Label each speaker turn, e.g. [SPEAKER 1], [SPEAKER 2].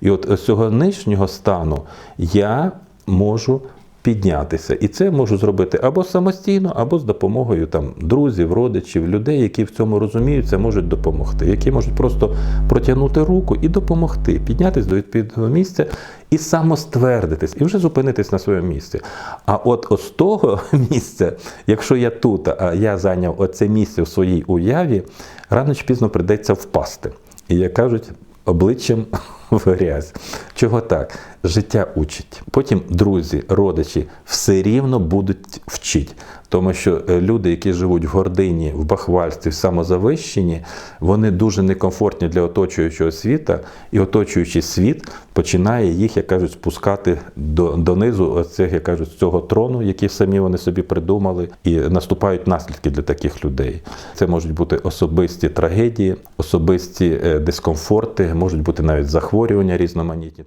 [SPEAKER 1] І от з цього нижнього стану я можу піднятися. І це можу зробити або самостійно, або з допомогою там, друзів, родичів, людей, які в цьому розуміються, можуть допомогти, які можуть просто протягнути руку і допомогти, піднятися до відповідного місця і самоствердитись, і вже зупинитись на своєму місці. А от з того місця, якщо я тут, а я зайняв оце місце в своїй уяві, рано чи пізно прийдеться впасти. І як кажуть, обличчям в грязь. Чого так? Життя учить. Потім друзі, родичі все рівно будуть вчити. Тому що е, люди, які живуть в гордині, в бахвальстві, в самозавищенні, вони дуже некомфортні для оточуючого світа, і оточуючий світ починає їх, як кажуть, спускати до, донизу оцих, як кажуть, цього трону, який самі вони собі придумали, і наступають наслідки для таких людей. Це можуть бути особисті трагедії, особисті е, дискомфорти, можуть бути навіть захворювання різноманітні.